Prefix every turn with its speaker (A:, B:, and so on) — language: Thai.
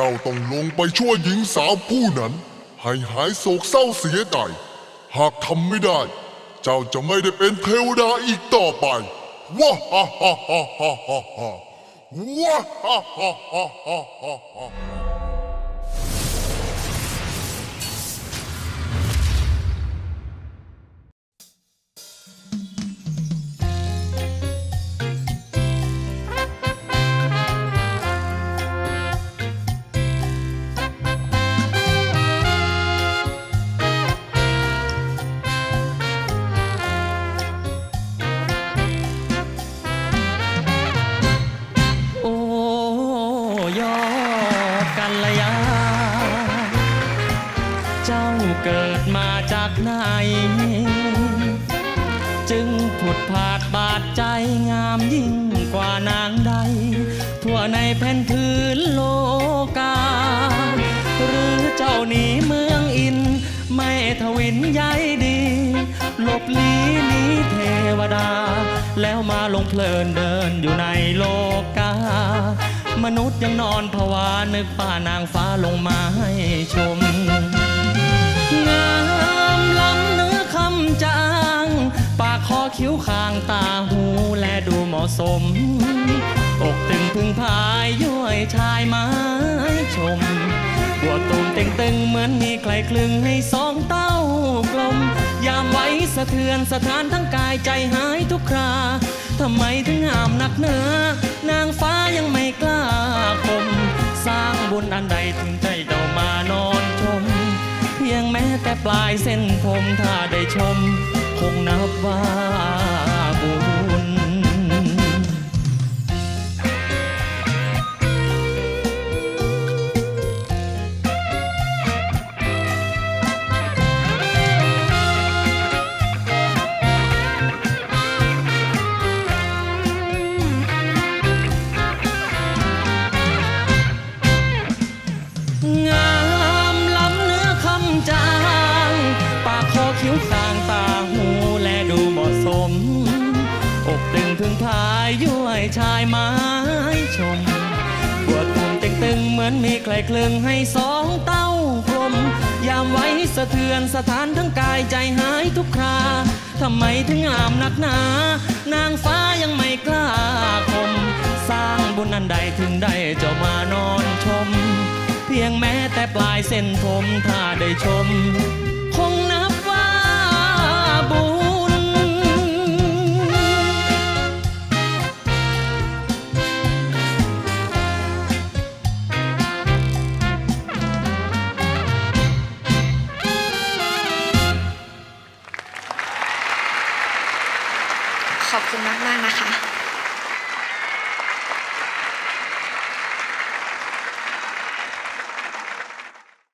A: เจ้าต้องลงไปช่วยหญิงสาวผู้นั้น ให้หายโศกเศร้าเสียใจหากทำไม่ได้ เจ้าจะไม่ได้เป็นเทวดาอีกต่อไปว้าฮ่าฮ่าฮ่าฮ่าฮ่าฮ่าว้าฮ่าฮ่าฮ่าฮ่า
B: ยอกันลยา เจ้าเกิดมาจากไหน จึงผุดผาดบาดใจงามยิ่งกว่านางใด ทั่วในแผ่นพื้นโลกา หรือเจ้าหนีเมืองอิน ไม่ทวินใยดีหลบลีนีเทวดา แล้วมาลงเพลินเดินอยู่ในโลกา มนุษย์ยังนอนผวานึกป่านางฟ้าลงมาให้ชม งามล้ำเนื้อคำจาง ปากคอคิ้วคางตาหูและดูเหมาะสม อกตึงพึ่งพายย้วยชายไม้ชมบัวตูมเต่งตึงเหมือนมีใครคลึงให้สองเต้ากลม ยามไว้สะเทือนสถานทั้งกายใจหายทุกครา ทำไมถึงงามนักเนื้อ ญอันใดถึงใจเจ้ามานอนชม เพียงแม้แต่ปลายเส้นผมถ้าได้ชม คงนับว่า คิ้วคางตาหูและดูเหมาะสม อกตึงพึงพายย้วยชายไม้ชมปวดตุ่มเต็งตึงเหมือนมีใครคลึงให้สองเต้ากลมยามไว้สะเทือนสถานทั้งกายใจหายทุกคราทำไมถึงงามนักหนา นางฟ้ายังไม่กล้าคม สร้างบุญอันใดถึงได้เจ้ามานอนชม เพียงแม้แต่ปลายเส้นผมถ้าได้ชม
C: ขอบคุณมาก ๆ นะคะ